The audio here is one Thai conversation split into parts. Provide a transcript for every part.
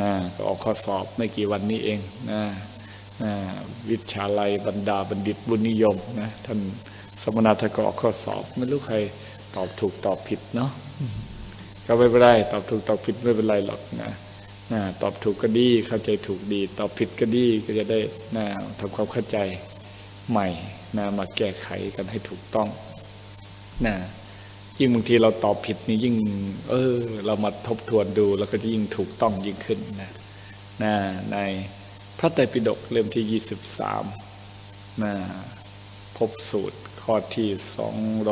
นะก็ออกข้อสอบไม่กี่วันนี้เองนะนะวิชาลัยบรรดาบัณฑิตบุญนิยมนะท่านสมณะท่านก็ออกข้อสอบ ไม่รู้ใครตอบถูกตอบผิดเนาะก็ไม่เป็นไรตอบถูกตอบผิดไม่เป็นไรหรอกนะนะตอบถูกก็ดีเข้าใจถูกดี ตอบผิดก็ดีก็จะได้นะทำความเข้าใจใหม่นะมาแก้ไขกันให้ถูกต้องนะ ยิ่งบางทีเราตอบผิดนี่ยิ่ง เออ เรามาทบทวนดูแล้วก็จะยิ่งถูกต้องยิ่งขึ้นนะนะในพระไตรปิฎกเล่มที่23นะพบสูตรข้อที่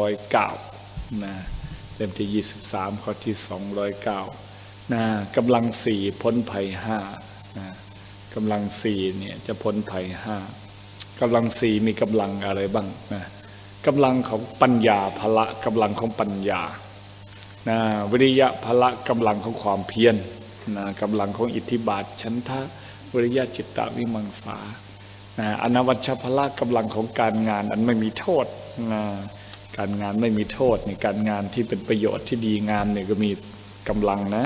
209นะเล่มที่23ข้อที่209นะกำลังสี่พ้นภัยห้านะกำลังสี่เนี่ยจะพ้นภัยห้ากำลังสี่มีกำลังอะไรบ้างนะ กำลังของปัญญาพละกำลังของปัญญานะวิริยะพละกำลังของความเพียรนะกำลังของอิทธิบาทชันทะวิริยะจิตตวิมังสานะอนวัชพละกำลังของการงานอันไม่มีโทษนะการงานไม่มีโทษในการงานที่เป็นประโยชน์ที่ดีงามเนี่ยก็มีกำลังนะ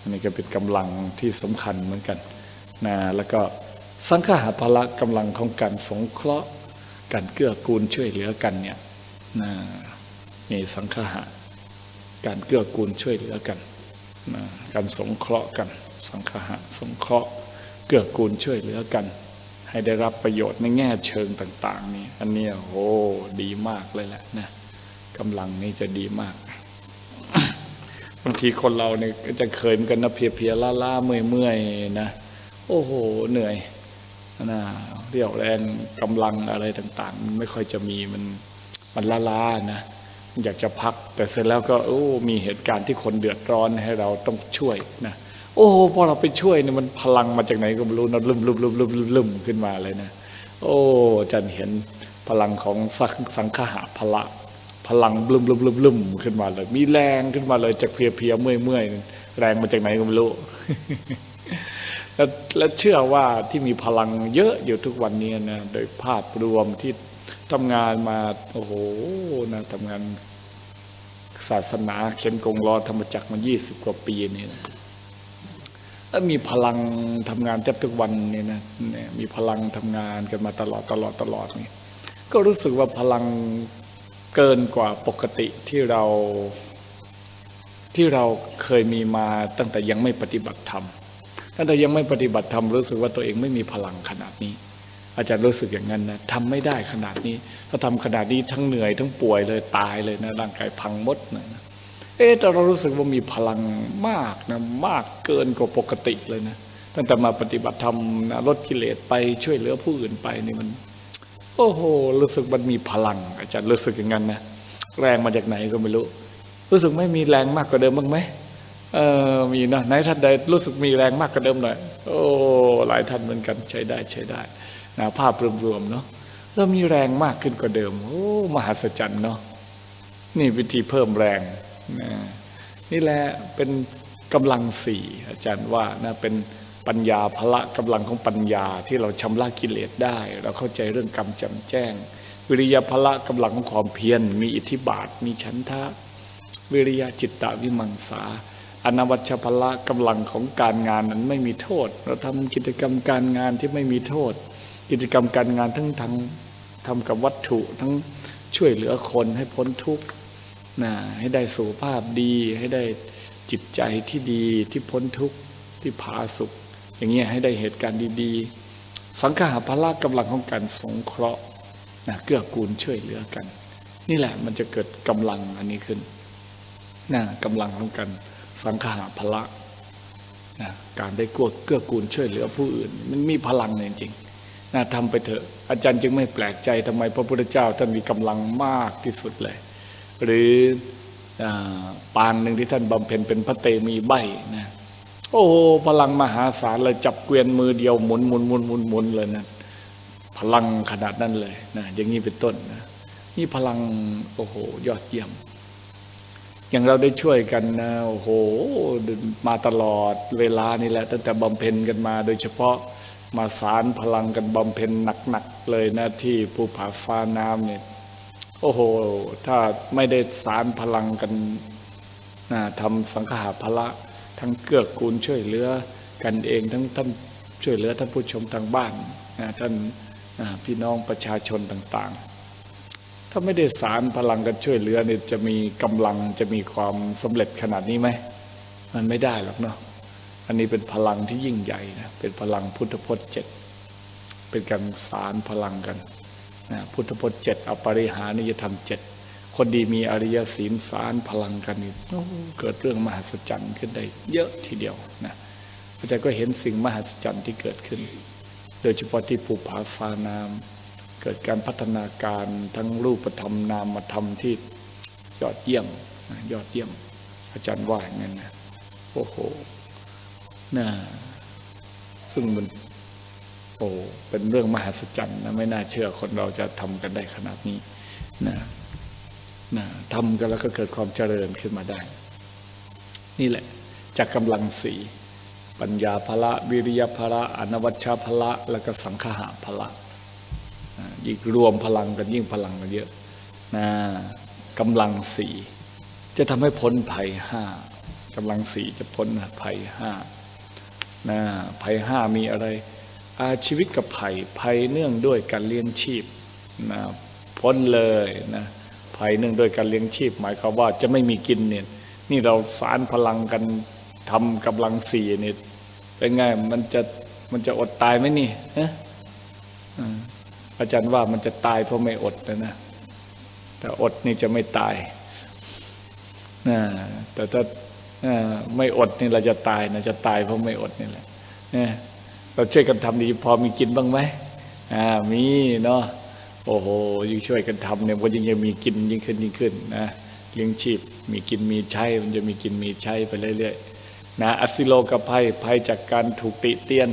อันนี้ก็เป็นกำลังที่สำคัญเหมือนกันนะแล้วก็สังฆาพละกำลังของการสงเคราะห์ การเกื้อกูลช่วยเหลือกันเนี่ยนะมีสังฆะการเกื้อกูลช่วยเหลือกันนะการสงเคราะห์กัน สังฆะสงเคราะห์ เกื้อกูลช่วยเหลือกัน ให้ได้รับประโยชน์ในแง่เชิงต่าง ๆ นี่อันนี้โอ้ดีมากเลยแหละนะกำลังนี่จะดีมากบางทีคนเราเนี่ยก็จะเคยเหมือนกันนะเพียๆล้าๆเมื่อยๆนะ โอ้โห เหนื่อยนะ เรี่ยวแรงกำลังอะไรต่างๆ มันไม่ค่อยจะมีมันมันล้าๆนะอยากจะพัก แต่เสร็จแล้วก็โอ้มีเหตุการณ์ที่คนเดือดร้อนให้เราต้องช่วยนะโอ้พอเราไปช่วยเนี่ยมันพลังมาจากไหนก็ไม่รู้นะลุ่มลุ่มลุ่มลุ่มลุ่มขึ้นมาเลยนะ โอ้จันเห็นพลังของสังสังฆะพละ พลังลุ่มลุ่มลุ่มลุ่มขึ้นมาเลย มีแรงขึ้นมาเลยจากเพียเพียเมื่อยเมื่อยแรงมาจากไหนก็ไม่รู้ แลและเชื่อว่าที่มีพลังเยอะอยู่ทุกวันนี้นะโดยภาพรวมที่ทำงานมาโอ้โหนะทำงานศาสนาเข็นกงรอธรรมจักรมา20กว่าปีนี่นะแล้วมีพลังทำงานแทบทุกวันนี่นะนมีพลังทำงานกันมาตลอดตลอดตลอดนี่ก็รู้สึกว่าพลังเกินกว่าปกติที่เราที่เราเคยมีมาตั้งแต่ยังไม่ปฏิบัติธรรม ตั้งแต่ยังไม่ปฏิบัติธรรมรู้สึกว่าตัวเองไม่มีพลังขนาดนี้ อาจารย์รู้สึกอย่างนั้นนะทำไม่ได้ขนาดนี้ ถ้าทำขนาดนี้ทั้งเหนื่อยทั้งป่วยเลยตายเลยนะร่างกายพังหมดนะเอ๊แต่เรารู้สึกว่ามีพลังมากนะมากเกินกว่าปกติเลยนะตั้งแต่มาปฏิบัติธรรมนะลดกิเลสไปช่วยเหลือผู้อื่นไปนี่มัน โอ้โหรู้สึกมันมีพลัง อาจารย์รู้สึกอย่างนั้นนะแรงมาจากไหนก็ไม่รู้ รู้สึกไม่มีแรงมากกว่าเดิมบ้างไหม เออมีนะไหนท่านใดรู้สึกมีแรงมากกว่าเดิมหน่อยโอ้หลายท่านเหมือนกันใช้ได้ใช้ได้นะภาพรวมๆเนาะแล้วมีแรงมากขึ้นกว่าเดิม โอ้มหัศจรรย์เนาะนี่วิธีเพิ่มแรงนะนี่แหละเป็นกำลังสี่อาจารย์ว่านะเป็นปัญญาพละกำลังของปัญญาที่เราชำระกิเลสได้ เราเข้าใจเรื่องกรรมจำแจ้ง วิริยะพละกำลังของความเพียรมีอิทธิบาทมีชันทะ วิริยะจิตตวิมังสา อนวัชพละกำลังของการงานนั้นไม่มีโทษ เราทำกิจกรรมการงานที่ไม่มีโทษ กิจกรรมการงานทั้งทางทำกับวัตถุทั้งช่วยเหลือคนให้พ้นทุกข์นะให้ได้สุขภาพดี ให้ได้จิตใจที่ดีที่พ้นทุกข์ที่ผาสุข อย่างเงี้ยให้ได้เหตุการณ์ดีๆ สังขาพละกำลังของการสงเคราะห์นะเกื้อกูลช่วยเหลือกัน นี่แหละมันจะเกิดกำลังอันนี้ขึ้นนะกำลังของกัน สังขารพละนะการได้กลัวเกื้อกูลช่วยเหลือผู้อื่น มันมีพลังจริงๆนะทำไปเถอะอาจารย์จึงไม่แปลกใจทำไมพระพุทธเจ้าท่านมีกำลังมากที่สุดเลย หรือปางหนึ่งที่ท่านบำเพ็ญเป็นพระเตมีใบนะโอ้พลังมหาศาลเลยจับเกวียนมือเดียวหมุนหมุนหมุนหมุนหมุนเลยนะพลังขนาดนั้นเลยนะอย่างนี้เป็นต้นนะนี่พลังโอ้โหยอดเยี่ยม อย่างเราได้ช่วยกันนะโอ้โหมาตลอดเวลานี่แหละ ตั้งแต่บำเพ็ญกันมา โดยเฉพาะมาสารพลังกันบำเพ็ญหนักๆเลยนะที่ภูผาฟ้าน้ำเนี่ยโอ้โห ถ้าไม่ได้สารพลังกันนะทำสังฆาพละทั้งเกื้อกูลช่วยเหลือกันเองทั้งท่านช่วยเหลือท่านผู้ชมทางบ้านนะท่านพี่น้องประชาชนต่าง ๆ ถ้าไม่ได้สารพลังกันช่วยเหลือเนี่ยจะมีกำลังจะมีความสำเร็จขนาดนี้ไหมมันไม่ได้หรอกเนาะอันนี้เป็นพลังที่ยิ่งใหญ่นะเป็นพลังพุทธพจน์เจ็ดเป็นการสารพลังกันนะพุทธพจน์เจ็ดอปริหานิยธรรมเจ็ดคนดีมีอริยศีลสารพลังกันนี่เกิดเรื่องมหัศจรรย์ขึ้นได้เยอะทีเดียวนะอาจารย์ก็เห็นสิ่งมหัศจรรย์ที่เกิดขึ้น โดยเฉพาะที่ภูผาฟ้านาม เกิดการพัฒนาการทั้งรูปธรรมนามธรรมที่ยอดเยี่ยมยอดเยี่ยม อาจารย์ว่าอย่างนั้นนะโอ้โหนะซึ่งมันโอ้เป็นเรื่องมหัศจรรย์นะไม่น่าเชื่อคนเราจะทำกันได้ขนาดนี้นะนะทำกันแล้วก็เกิดความเจริญขึ้นมาได้ นี่แหละจากกำลังสีปัญญาภละ วิริยภละ อนวัชชาภละ แล้วก็สังขหาภละ ยิ่งรวมพลังกันยิ่งพลังกันเยอะนะกำลังสี่จะทำให้พ้นภัยห้ากำลังสี่จะพ้นภัยห้านะภัยห้ามีอะไรอาชีวิตกับภัยภัยเนื่องด้วยการเลี้ยงชีพนะพ้นเลยนะภัยเนื่องด้วยการเลี้ยงชีพ หมายความว่าจะไม่มีกินเนี่ยนี่เราสารพลังกันทำกำลังสี่นี่เป็นไงมันจะมันจะอดตายไหมนี่นะ อาจารย์ว่ามันจะตายเพราะไม่อดนะนะแต่อดนี่จะไม่ตายนะแต่ถ้าไม่อดนี่เราจะตายนะจะตายเพราะไม่อดนี่แหละเราช่วยกันทำดีพอมีกินบ้างไหมอ่ามีเนาะโอ้โหยิ่งช่วยกันทำเนี่ยมันยิ่งจะมีกินยิ่งขึ้นยิ่งขึ้นนะเลี้ยงชีพมีกินมีใช้มันจะมีกินมีใช้ไปเรื่อยๆนะอสิโลกภัยภัยจากการถูกติเตียน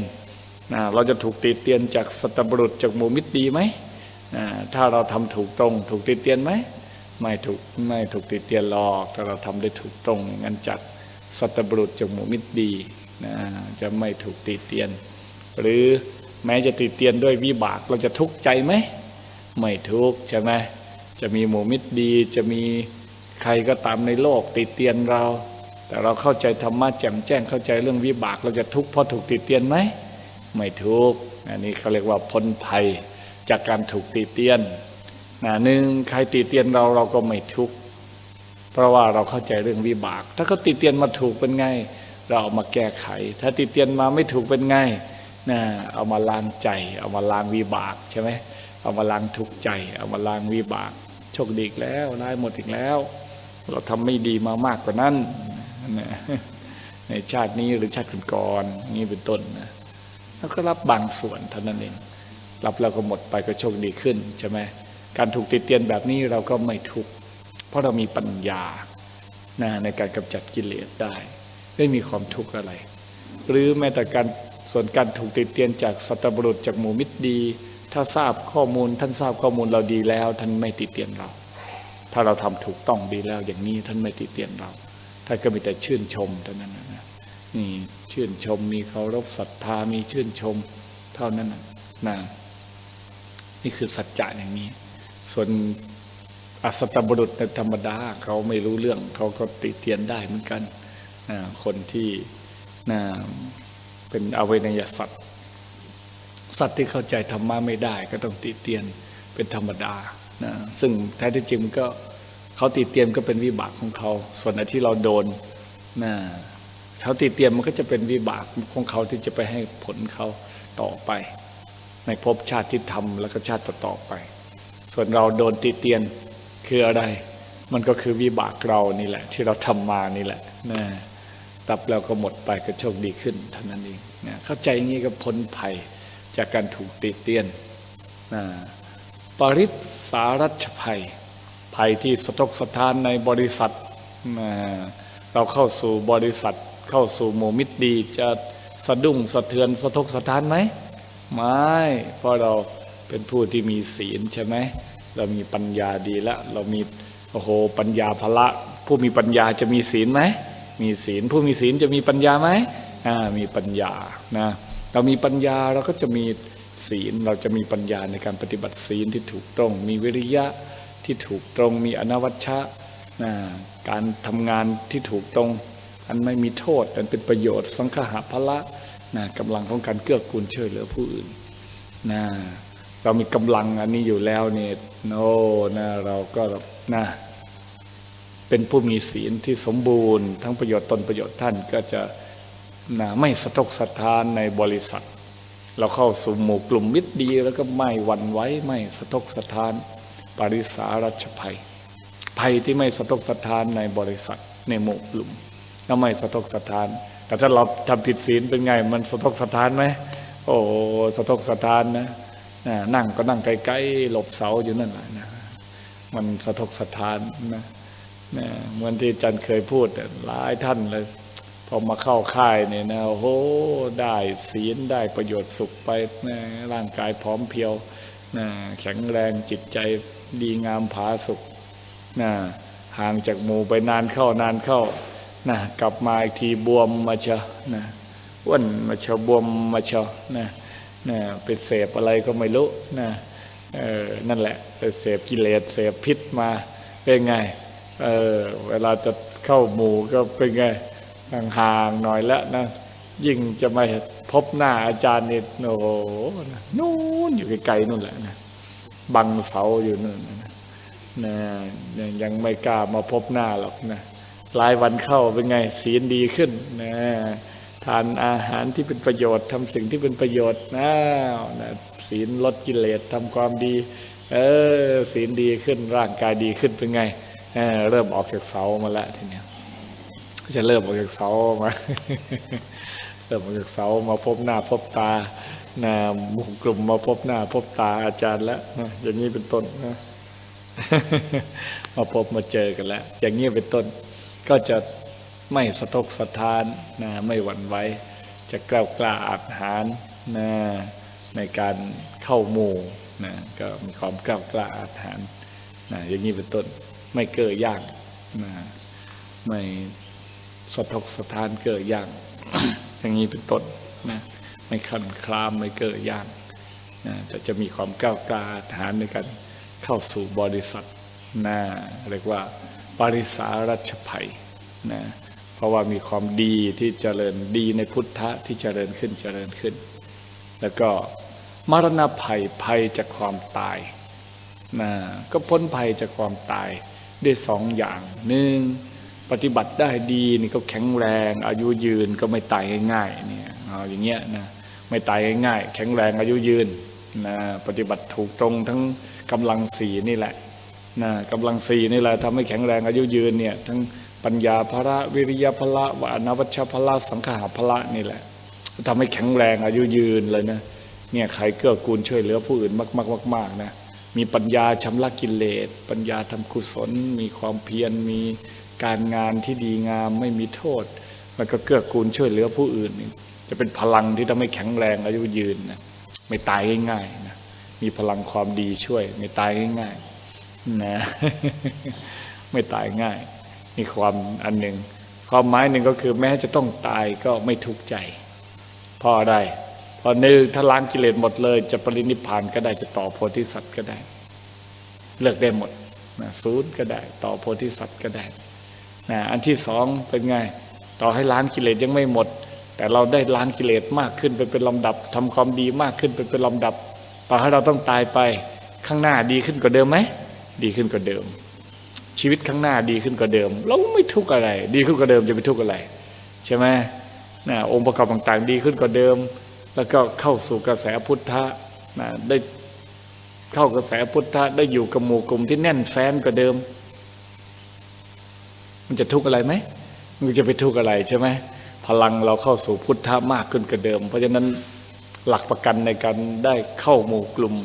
นะเราจะถูกติเตียนจากสัตบุรุษจากหมู่มิตรดีไหมนะถ้าเราทำถูกตรง ถูกติเตียนไหมไม่ถูกไม่ถูกติเตียนหรอกถ้าเราทำได้ถูกตรงงั้นจากสัตบุรุษจากหมู่มิตรดีนะจะไม่ถูกติเตียน หรือแม้จะติเตียนด้วยวิบากเราจะทุกข์ใจไหมไม่ทุกข์ใช่ไหมจะมีหมู่มิตรดีจะมีใครก็ตามในโลกติเตียนเรา แต่เราเข้าใจธรรมะแจ่มแจ้งเข้าใจเรื่องวิบากเราจะทุกข์เพราะถูกติเตียนไหม ไม่ทุกข์อันนี้เขาเรียกว่าพ้นภัยจากการถูกติเตียนนะหนึ่งใครติเตียนเราเราก็ไม่ทุกข์เพราะว่าเราเข้าใจเรื่องวิบาก ถ้าเขาติเตียนมาถูกเป็นไง เราเอามาแก้ไข ถ้าติเตียนมาไม่ถูกเป็นไงนะเอามาล้างใจ เอามาล้างวิบากใช่ไหมเอามาล้างทุกข์ใจ เอามาล้างวิบากโชคดีแล้วได้หมดอีกแล้ว เราทำไม่ดีมามากกว่านั้นในชาตินี้หรือชาติก่อนๆนี่เป็นต้นนะ แล้วก็รับบางส่วนเท่านั้นเองรับแล้วก็หมดไปก็โชคดีขึ้นใช่ไหมการถูกติดเตียนแบบนี้เราก็ไม่ทุกข์เพราะเรามีปัญญานะในการกำจัดกิเลสได้ ไม่มีความทุกข์อะไร หรือแม้แต่การส่วนการถูกติดเตียนจากสัตบุรุษจากหมู่มิตรดี ถ้าทราบข้อมูลท่านทราบข้อมูลเราดีแล้ว ท่านไม่ติดเตียนเรา ถ้าเราทำถูกต้องดีแล้วอย่างนี้ท่านไม่ติดเตียนเราท่านก็มีแต่ชื่นชมเท่านั้นนะนี่ ชื่นชม มีเคารพศรัทธามีชื่นชม เท่านั้นนะนี่คือสัจจะอย่างนี้ ส่วนอสตบุรุษในธรรมดาเขาไม่รู้เรื่องเขาก็ติเตียนได้เหมือนกันนะคนที่นะเป็นอเวนยสัตว์สัตว์ที่เข้าใจธรรมะไม่ได้ ก็ต้องติเตียนเป็นธรรมดานะซึ่งแท้ที่จริงก็เขาติเตียนก็เป็นวิบากของเขา ส่วนที่เราโดนนะ เขาติเตียนมันก็จะเป็นวิบากของเขาที่จะไปให้ผลเขาต่อไป ในภพชาติที่ทำแล้วก็ชาติต่อไป ส่วนเราโดนติเตียนคืออะไร มันก็คือวิบากเรานี่แหละ ที่เราทำมานี่แหละนะรับแล้วก็หมดไปก็โชคดีขึ้นเท่านั้นเองนะเข้าใจอย่างนี้ก็พ้นภัยจากการถูกติเตียนนะปริศสารัชภัย ภัยที่สะทกสะท้านในบริษัทนะเราเข้าสู่บริษัท เข้าสู่หมู่มิตรดีจะสะดุ้งสะเทือนสะทกสะท้านไหมไม่เพราะเราเป็นผู้ที่มีศีลใช่ไหมเรามีปัญญาดีแล้วเรามีโอ้โหปัญญาพละ ผู้มีปัญญาจะมีศีลไหมมีศีลผู้มีศีลจะมีปัญญาไหมอ่ามีปัญญานะเรามีปัญญาเราก็จะมีศีลเราจะมีปัญญาในการปฏิบัติศีลที่ถูกตรง มีวิริยะที่ถูกตรง มีอนวัชชะนะการทำงานที่ถูกตรง อันไม่มีโทษอันเป็นประโยชน์สังฆะพละนะกำลังของการเกื้อกูลช่วยเหลือผู้อื่นนะเรามีกำลังอันนี้อยู่แล้วเนี่ยโน้นะเราก็นะเป็นผู้มีศีลที่สมบูรณ์ ทั้งประโยชน์ตนประโยชน์ท่านก็จะนะไม่สะทกสะทานในบริษัท เราเข้าสู่หมู่กลุ่มมิตรดี แล้วก็ไม่หวั่นไหวไม่สะทกสะทานปริสารัชภัย ภัยที่ไม่สะทกสะทานในบริษัทในหมู่กลุ่ม ก็ไม่สะทกสะทาน แต่ถ้าเราทำผิดศีลเป็นไง มันสะทกสะทานไหมโอ้สะทกสะทานนะนั่งก็นั่งไกลๆหลบเสาอยู่นั่นแหละนะมันสะทกสะทานนะนะเหมือนที่จันเคยพูดหลายท่านเลยพอมาเข้าค่ายเนี่ยนะโอ้โหได้ศีลได้ประโยชน์สุขไปนะร่างกายพร้อมเพรียวนะแข็งแรงจิตใจดีงามผาสุขนะห่างจากหมู่ไปนานเข้านานเข้า นะกลับมาอีกทีบวมมาเชะนะอ้วนมาเชะบวมมาเชะนะนะเป็นเสพอะไรก็ไม่รู้นะเออนั่นแหละไปเสพกิเลสเสพพิษมาเป็นไงเออเวลาจะเข้าหมู่ก็เป็นไงห่างๆหน่อยแล้วนะยิ่งจะมาพบหน้าอาจารย์นี่โอ้โหนู่นอยู่ไกลๆนู่นแหละนะบังเสาอยู่นู่นนะนะยังไม่กล้ามาพบหน้าหรอกนะ หลายวันเข้าเป็นไงศีลดีขึ้นนะทานอาหารที่เป็นประโยชน์ทำสิ่งที่เป็นประโยชน์นะนะศีลลดกิเลสทำความดี เออศีลดีขึ้นร่างกายดีขึ้นเป็นไงเเริ่มออกจากเสามาแล้วทีนี้จะเริ่มออกจากเสามาเริ่มออกจากเสามาพบหน้าพบตานะหมู่กลุ่มมาพบหน้า พบตาอาจารย์แล้วนะอย่างนี้เป็นต้นนะมาพบมาเจอกันแล้ว อย่างนี้เป็นต้น ก็จะไม่สะทกสะท้านนะไม่หวั่นไหวจะกล้ากล้าอาหารนะในการเข้าหมู่นะก็มีความกล้ากล้าอาหารนะอย่างนี้เป็นต้นไม่เกิดยางนะไม่สะทกสะท้านเกิดยางอย่างนี้เป็นต้นนะไม่ขันคลามไม่เกิดยางนะแต่จะมีความกล้ากล้าฐานในการเข้าสู่บริษัทนะเรียกว่า ปริสารัชภัยนะเพราะว่ามีความดีที่เจริญดีในพุทธะที่เจริญขึ้นเจริญขึ้น แล้วก็มรณะภัยภัยจากความตายนะก็พ้นภัยจากความตายได้สองอย่างหนึ่งปฏิบัติได้ดีนี่ก็แข็งแรง อายุยืนก็ไม่ตายง่ายๆเนี่ยเอาอย่างเงี้ยนะไม่ตายง่ายๆแข็งแรงอายุยืนนะปฏิบัติถูกตรงทั้งกำลังสีนี่แหละ นะกำลังสี่นี่แหละทำให้แข็งแรงอายุยืนเนี่ยทั้งปัญญาภระวิริยภระวานวัชภระสังขาภระนี่แหละทำให้แข็งแรงอายุยืนเลยนะเนี่ยใครเกื้อกูลช่วยเหลือผู้อื่นมากๆมากๆนะมีปัญญาชำระกิเลส ปัญญาทำกุศล มีความเพียรมีการงานที่ดีงามไม่มีโทษแล้วก็เกื้อกูลช่วยเหลือผู้อื่น จะเป็นพลังที่ทำให้แข็งแรงอายุยืนนะไม่ตายง่ายๆนะมีพลังความดีช่วยไม่ตายง่ายๆ นะไม่ตายง่ายมีความอันหนึ่งความหมายหนึ่งก็คือแม้จะต้องตายก็ไม่ทุกข์ใจพอได้พอนึกถ้าล้างกิเลสหมดเลย จะปรินิพานก็ได้จะต่อโพธิสัตว์ก็ได้ เลือกได้หมดนะศูนย์ก็ได้ ต่อโพธิสัตว์ก็ได้นะอันที่สองเป็นไง ต่อให้ล้างกิเลสยังไม่หมด แต่เราได้ล้างกิเลสมากขึ้นไปเป็นลำดับทำความดีมากขึ้นไปเป็นลำดับ ต่อให้เราต้องตายไปข้างหน้าดีขึ้นกว่าเดิมไหม ดีขึ้นกว่าเดิม ชีวิตข้างหน้าดีขึ้นกว่าเดิม เราไม่ทุกข์อะไร ดีขึ้นกว่าเดิมจะไปทุกข์อะไร ใช่ไหมนะองค์ประกอบต่างๆ ดีขึ้นกว่าเดิม แล้วก็เข้าสู่กระแสพุทธะนะได้เข้ากระแสพุทธะได้อยู่กับหมู่กลุ่มที่แน่นแฟ้นกว่าเดิม มันจะทุกข์อะไรไหมมันจะไปทุกข์อะไรใช่ไหมพลังเราเข้าสู่พุทธะมากขึ้นกว่าเดิม เพราะฉะนั้นหลักประกันในการได้เข้าหมู่กลุ่ม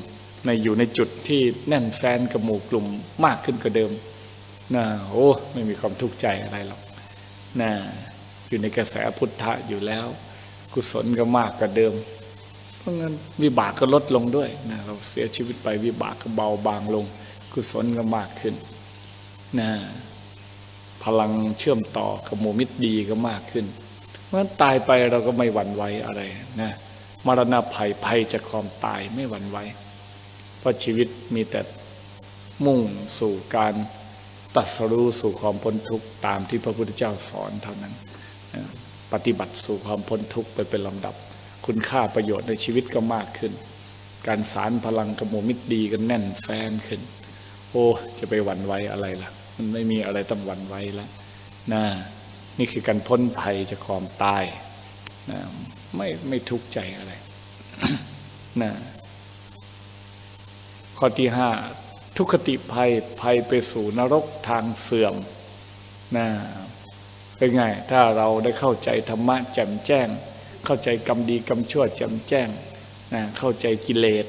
ในอยู่ในจุดที่แน่นแฟนกับหมู่กลุ่มมากขึ้นกว่าเดิมนะโอ้ไม่มีความทุกข์ใจอะไรหรอกนะอยู่ในกระแสพุทธะอยู่แล้ว กุศลก็มากกว่าเดิม เพราะงั้นวิบากก็ลดลงด้วยนะเราเสียชีวิตไปวิบากก็เบาบางลง กุศลก็มากขึ้นนะพลังเชื่อมต่อกับโมมิตรดีก็มากขึ้น เพราะตายไปเราก็ไม่หวั่นไหวอะไรนะมรณะภัยภัยจากความตายไม่หวั่นไหว เพราะชีวิตมีแต่มุ่งสู่การตัดสรู้สู่ความพ้นทุกข์ตามที่พระพุทธเจ้าสอนเท่านั้น ปฏิบัติสู่ความพ้นทุกข์ไปเป็นลำดับ คุณค่าประโยชน์ในชีวิตก็มากขึ้น การสารพลังกระโมมิตรดีกันแน่นแฟนขึ้น โอ้จะไปหวั่นไหวอะไรล่ะ มันไม่มีอะไรต้องหวั่นไหวแล้วนะนี่คือการพ้นภัยจากความตายนะไม่ไม่ทุกข์ใจอะไรนะ ข้อที่ห้าทุกขติภัยภัยไปสู่นรกทางเสื่อมนะเป็นไง ถ้าเราได้เข้าใจธรรมะแจ่มแจ้ง เข้าใจกรรมดีกรรมชั่วแจ่มแจ้งนะเข้าใจกิเลส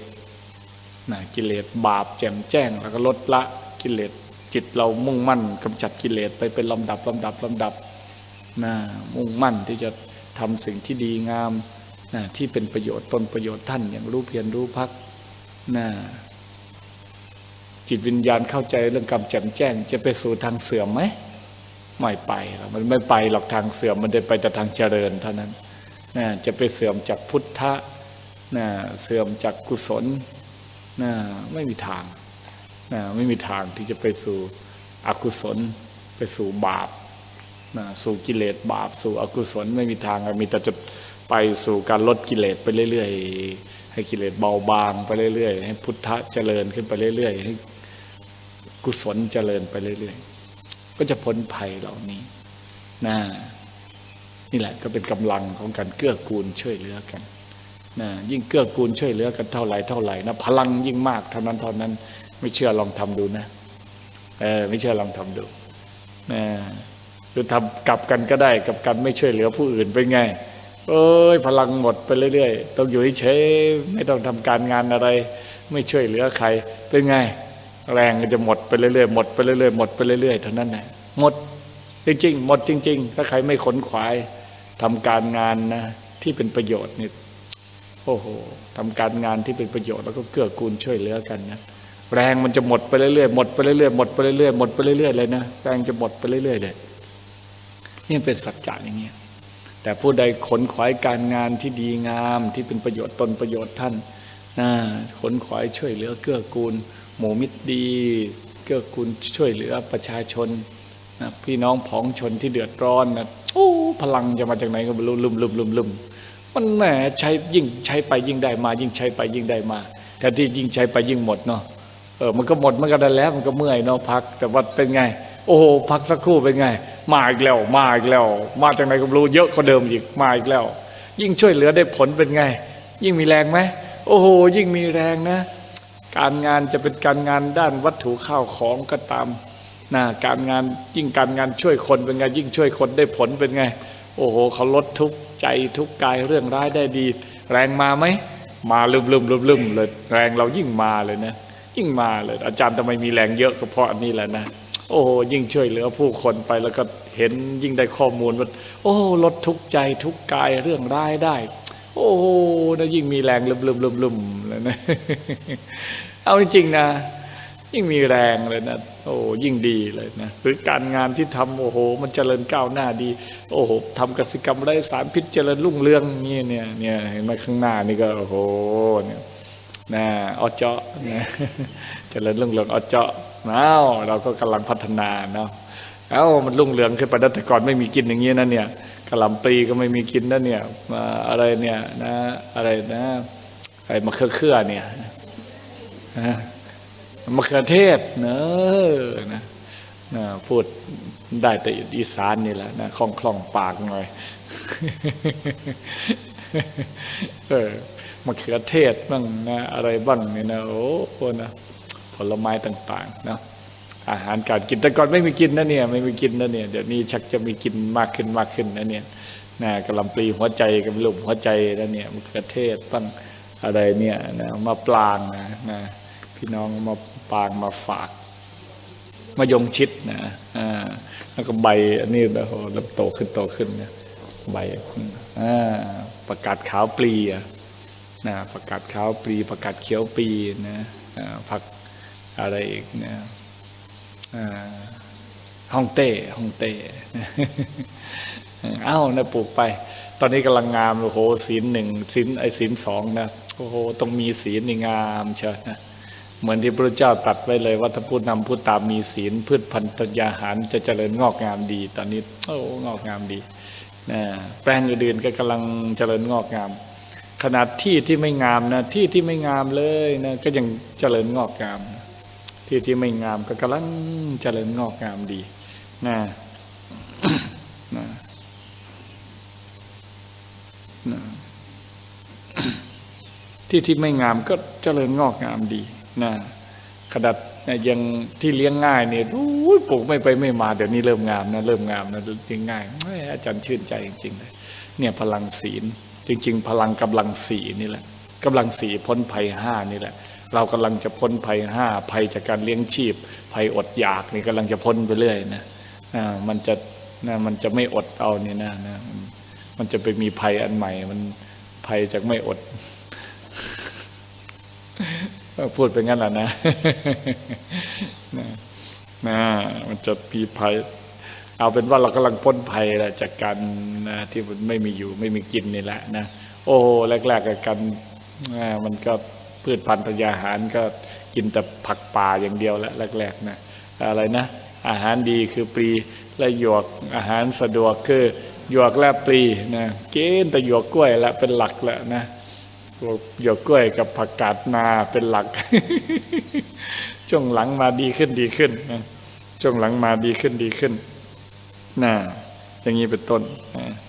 นะกิเลสบาปแจ่มแจ้ง แล้วก็ลดละกิเลสจิตเรามุ่งมั่นกำจัดกิเลสไปเป็นลำดับลำดับลำดับนะมุ่งมั่นที่จะทำสิ่งที่ดีงามนะที่เป็นประโยชน์ตนประโยชน์ท่านอย่างรู้เพียรรู้พักนะ จิตวิญญาณเข้าใจเรื่องกรรมแจ่มแจ้ง จะไปสู่ทางเสื่อมไหมไม่ไปหรอกมันไม่ไปหรอกทางเสื่อมมันจะไปแต่ทางเจริญเท่านั้นนะจะไปเสื่อมจากพุทธะนะเสื่อมจากกุศลนะไม่มีทางนะไม่มีทางที่จะไปสู่อกุศล ไปสู่บาปนะสู่กิเลสบาป สู่อกุศลไม่มีทางมีแต่จะไปสู่การลดกิเลสไปเรื่อย ๆ ให้กิเลสเบาบางไปเรื่อย ๆ ให้พุทธะเจริญขึ้นไปเรื่อยๆให้ กุศลเจริญไปเรื่อยๆ ก็จะพ้นภัยเหล่านี้นะนี่แหละก็เป็นกำลังของการเกื้อกูลช่วยเหลือกันนะยิ่งเกื้อกูลช่วยเหลือกันเท่าไหร่เท่าไหร่นะพลังยิ่งมากเท่านั้นเท่านั้น ไม่เชื่อลองทำดูนะเออไม่เชื่อลองทำดูนะหรือทำกลับกันก็ได้กับการไม่ช่วยเหลือผู้อื่นเป็นไงเอ้ยพลังหมดไปเรื่อยๆต้องอยู่เฉยไม่ต้องทำการงานอะไร ไม่ช่วยเหลือใครเป็นไง แรงก็จะหมดไปเรื่อยๆหมดไปเรื่อยๆหมดไปเรื่อยๆเท่านั้นแหละหมดจริงๆ หมดจริง ๆ ถ้าใครไม่ขนขวายทำการงานนะที่เป็นประโยชน์นี่โอ้โหทำการงานที่เป็นประโยชน์แล้วก็เกื้อกูลช่วยเหลือกันนะแรงมันจะหมดไปเรื่อยๆหมดไปเรื่อยๆหมดไปเรื่อยๆหมดไปเรื่อยๆเลยนะแรงจะหมดไปเรื่อยๆเลยนี่เป็นสัจจะอย่างเงี้ยแต่ผู้ใดขนขวายการงานที่ดีงามที่เป็นประโยชน์ตนประโยชน์ท่านนะขนขวายช่วยเหลือเกื้อกูล หมู่มิตรดีเกื้อกูลช่วยเหลือประชาชนนะพี่น้องผองชนที่เดือดร้อนนะโอ้พลังจะมาจากไหนก็ไม่รู้ลุมลุมลุมลุมมันแหมใช้ยิ่งใช้ไปยิ่งได้มา ยิ่งใช้ไปยิ่งได้มาแต่ที่ยิ่งใช้ไปยิ่งหมดเนาะเออมันก็หมดมันก็ได้แล้วมันก็เมื่อยเนาะพักแต่ว่าเป็นไง โอ้โหพักสักครู่เป็นไง มาอีกแล้วมาอีกแล้ว มาจากไหนก็ไม่รู้เยอะกว่าเดิมอีกมาอีกแล้ว ยิ่งช่วยเหลือได้ผลเป็นไง ยิ่งมีแรงไหมโอ้โหยิ่งมีแรงนะ การงานจะเป็นการงานด้านวัตถุข้าวของก็ตามนะการงานยิ่งการงานช่วยคนเป็นไงยิ่งช่วยคนได้ผลเป็นไง โอ้โหเขาลดทุกใจทุกกายเรื่องร้ายได้ดี แรงมาไหมมาลืมลืมลืมลืมเลยแรงเรายิ่งมาเลยนะ ยิ่งมาเลย อาจารย์ทำไมมีแรงเยอะก็เพราะอันนี้แหละนะโอ้โหยิ่งช่วยเหลือผู้คนไปแล้วก็เห็นยิ่งได้ข้อมูลว่าโอ้ลดทุกใจทุกกายเรื่องร้ายได้ โอ้โหนะยิ่งมีแรงลืมลืมลืมลืมเลยนะเอาจริงๆนะ ยิ่งมีแรงเลยนะ โอ้ยิ่งดีเลยนะหรือการงานที่ทำโอ้โห มันเจริญก้าวหน้าดี โอ้โหทำกสิกรรมไร้สารพิษเจริญรุ่งเรืองนี่เนี่ยเนี่ยเห็นไหมข้างหน้านี่ก็โอ้โหเนี่ยนะอเจาะนะเจริญรุ่งเรืองอเจาะเอ้าเราก็กำลังพัฒนาเนาะเอ้ามันรุ่งเรืองขึ้นไปแต่ก่อนไม่มีกินอย่างนี้นะเนี่ย กระหล่ำปลีก็ไม่มีกินนะเนี่ยมาอะไรเนี่ยนะอะไรนะไอ้มะเขือเขือเนี่ยนะมะเขือเทศเนอนะนะพูดได้แต่อีสานนี่แหละนะคล่องคล่องปากหน่อยเออมะเขือเทศบ้างนะอะไรบ้างเนี่ยนะโอ้โหนะผลไม้ต่าง ๆ นะ อาหารการกินแต่ก่อนไม่มีกินนะเนี่ยไม่มีกินนะเนี่ยเดี๋ยวนี้ชักจะมีกินมากขึ้นมากขึ้นนะเนี่ยนะกระลำปลีหัวใจกับลุมหัวใจนะเนี่ยมะเขือเทศบ้างอะไรเนี่ยนะมาปลางนะนะพี่น้องมาปางมาฝากมายงชิดนะอ่าแล้วก็ใบอันนี้นะโหเริ่มโตขึ้นโตขึ้นนะใบอ่าประกาศขาวปลีอะนะประกาศขาวปลีประกาศเขียวปลีนะอ่าผักอะไรอีกนะอ่า ฮ่องเต้ฮ่องเต้เอ้านะปลูกไป ตอนนี้กำลังงามโอ้โหศีลหนึ่งศีลไอ้ศีลสองนะโอ้โหต้องมีศีลนี่งามเชียวนะเหมือนที่พระเจ้าตัดไว้เลยว่าถ้าผู้นำผู้ตามมีศีลพืชพันธุ์ยาหารจะเจริญงอกงามดี ตอนนี้โอ้งอกงามดีนะแปลงอื่นๆก็กำลังเจริญงอกงาม ขนาดที่ที่ไม่งามนะที่ที่ไม่งามเลยนะก็ยังเจริญงอกงาม ที่ที่ไม่งามก็กำลังเจริญงอกงามดีนะนะนะที่ที่ไม่งามก็เจริญงอกงามดีนะขนาดยังที่เลี้ยงง่ายเนี่ยโอ้ปลูกไม่ไปไม่มาเดี๋ยวนี้เริ่มงามนะเริ่มงามนะเลี้ยงง่ายอาจารย์ชื่นใจจริงๆเลยเนี่ยพลังศีล จริง ๆ พลังกำลังสีนี่แหละกำลังสีพ้นภัยห้านี่แหละ เรากำลังจะพ้นภัยห้าภัยจากการเลี้ยงชีพ ภัยอดอยากนี่กำลังจะพ้นไปเรื่อยนะอ่ามันจะนะมันจะไม่อดเอาเนี่ยนะนะมันจะไปมีภัยอันใหม่ มันภัยจากไม่อดพูดเป็นงั้นแหละนะนะนะมันจะมีภัย เอาเป็นว่าเรากำลังพ้นภัยแหละจากการนะที่มันไม่มีอยู่ไม่มีกินนี่แหละนะโอ้แรกๆกับกันอ่ามันก็ พืชพันธุ์ธัญญาหารก็กินแต่ผักป่าอย่างเดียวแหละแรกๆนะอะไรนะ อาหารดีคือปลีและหยวกอาหารสะดวกคือหยวกและปลีนะกินแต่หยวกกล้วยละเป็นหลักแหละนะหยวกกล้วยกับผักกาดนาเป็นหลัก ช่วงหลังมาดีขึ้นดีขึ้นนะช่วงหลังมาดีขึ้นดีขึ้นนะอย่างนี้เป็นต้นนะ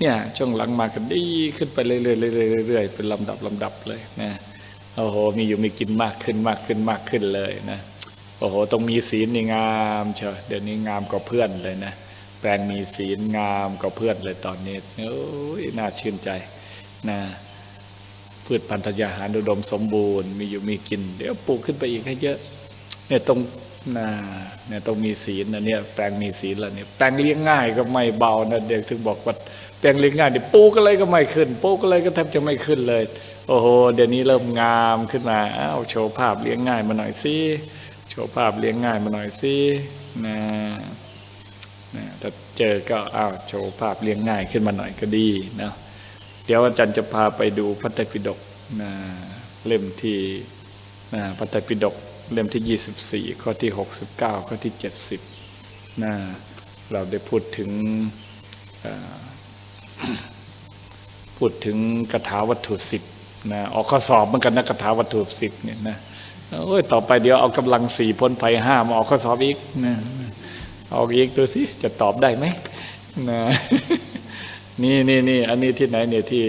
เนี่ยช่วงหลังมากันดีขึ้นไปเรื่อยๆเรื่อยๆเป็นลำดับลำดับเลยนะโอ้โหมีอยู่มีกินมากขึ้นมากขึ้นมากขึ้นเลยนะโอ้โหต้องมีศีลนี่งามเชียวเดี๋ยวนี้งามกว่าเพื่อนเลยนะแปลงมีศีลงามกว่าเพื่อนเลยตอนนี้โอ้ยน่าชื่นใจนะพืชพันธุ์ธัญญาหารอุดมสมบูรณ์ มีอยู่มีกิน เดี๋ยวปลูกขึ้นไปอีกให้เยอะเนี่ยตรง นาเนี่ยต้องมีศีลนะเนี่ยแปลงมีศีลแล้วเนี่ยแปลงเลี้ยงง่ายก็ไม่เบานะเด็กถึงบอกว่าแปลงเลี้ยงง่ายเดี๋ยวปูกอะไรก็ไม่ขึ้น ปูกอะไรก็แทบจะไม่ขึ้นเลย โอ้โหเดี๋ยวนี้เริ่มงามขึ้นมาอ้าวโชว์ภาพเลี้ยงง่ายมาหน่อยสิโชว์ภาพเลี้ยงง่ายมาหน่อยสินะนะถ้าเจอก็อ้าวโชว์ภาพเลี้ยงง่ายขึ้นมาหน่อยก็ดีนะเดี๋ยวอาจารย์จะพาไปดูพระไตรปิฎกนะเล่มที่นะพระไตรปิฎก เล่มที่ 24 ข้อที่ 69 ข้อที่ 70นะเราได้พูดถึงพูดถึงคาถาวัตถุสิบนะออกข้อสอบเหมือนกันนะคาถาวัตถุสิบเนี่ยนะโอ้ยต่อไปเดี๋ยวเอากำลังสี่พ้นภัยห้ามาออกข้อสอบอีกนะเอาอีกดูสิจะตอบได้ไหมนะนี่นี่นี่อันนี้ที่ไหนเนี่ยที่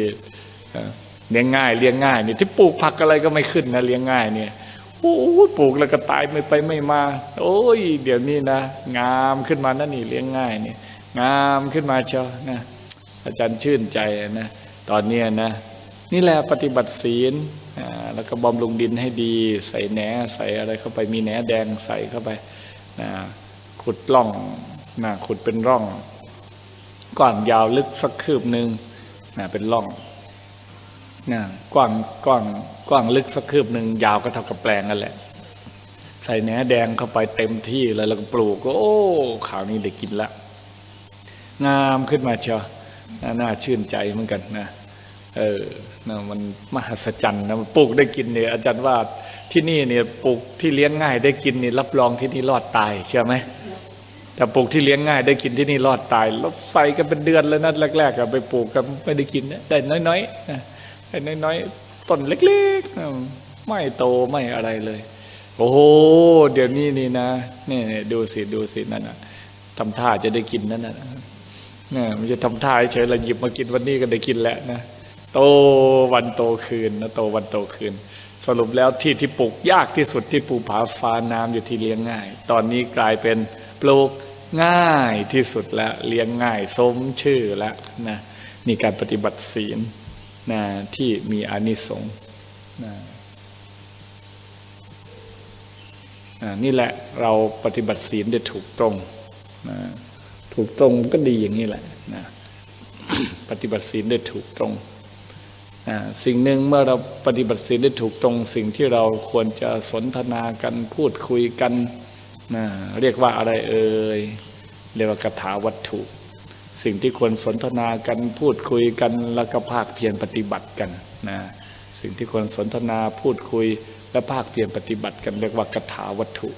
เลี้ยงง่ายเลี้ยงง่ายเนี่ยที่ปลูกผักอะไรก็ไม่ขึ้นนะเลี้ยงง่ายเนี่ย โอ้ปลูกแล้วก็ตายไม่ไปไม่มา โอ้ย เดี๋ยวนี้นะ งามขึ้นมานั่นนี่เลี้ยงง่ายนี่งามขึ้นมาเชียวนะอาจารย์ชื่นใจนะตอนนี้นะ นี่แหละปฏิบัติศีลแล้วก็บำรุงดินให้ดี ใส่แหนใส่อะไรเข้าไปมีแหนแดงใส่เข้าไปนะขุดร่องนะขุดเป็นร่องกว้างยาวลึกสักคืบหนึ่งนะเป็นร่อง นะกว้างกว้างกว้างลึกสักคืบหนึ่งยาวก็เท่ากับแปลงนั่นแหละ ใส่แหนแดงเข้าไปเต็มที่เลยแล้วก็ปลูกก็โอ้ข่าวนี้ได้กินละ งามขึ้นมาเชียวน่าน่าชื่นใจเหมือนกันนะเออนะมันมหัศจรรย์นะมันปลูกได้กินเนี่ยอาจารย์ว่าที่นี่เนี่ยปลูกที่เลี้ยงง่ายได้กินนี่รับรองที่นี่รอดตายเชื่อไหมแต่ปลูกที่เลี้ยงง่ายได้กินที่นี่รอดตายล้วใส่กันเป็นเดือนเลยนะแรกๆอะไปปลูกกันไม่ได้กินนะได้น้อยๆนะ ได้น้อยๆต้นเล็กๆ ไม่โตไม่อะไรเลย โอ้โห เดี๋ยวนี้นี่นะนี่ดูสิดูสินั่นนะทำท่าจะได้กินนั่นนะเนี่ยมันจะทำท่าเฉยๆเราหยิบมากินวันนี้ก็ได้กินแล้วนะโตวันโตคืนนะโตวันโตคืน สรุปแล้วที่ที่ปลูกยากที่สุดที่ปูผาฟ้าน้ำอยู่ที่เลี้ยงง่าย ตอนนี้กลายเป็นปลูกง่ายที่สุดแล้วเลี้ยงง่ายสมชื่อแล้วนะนี่การปฏิบัติศีล นะที่มีอนิสงส์นะนี่แหละเราปฏิบัติศีลได้ถูกตรงนะถูกตรงก็ดีอย่างนี้แหละนะปฏิบัติศีลได้ถูกตรงอ่าสิ่งหนึ่งเมื่อเราปฏิบัติศีลได้ถูกตรง สิ่งที่เราควรจะสนทนากันพูดคุยกันนะเรียกว่าอะไรเอ่ยเรียกว่ากถาวัตถุ สิ่งที่ควรสนทนากันพูดคุยกันแล้วก็ภาคเพียรปฏิบัติกันนะสิ่งที่ควรสนทนาพูดคุยและภาคเพียรปฏิบัติกันเรียกว่ากถาวัตถุ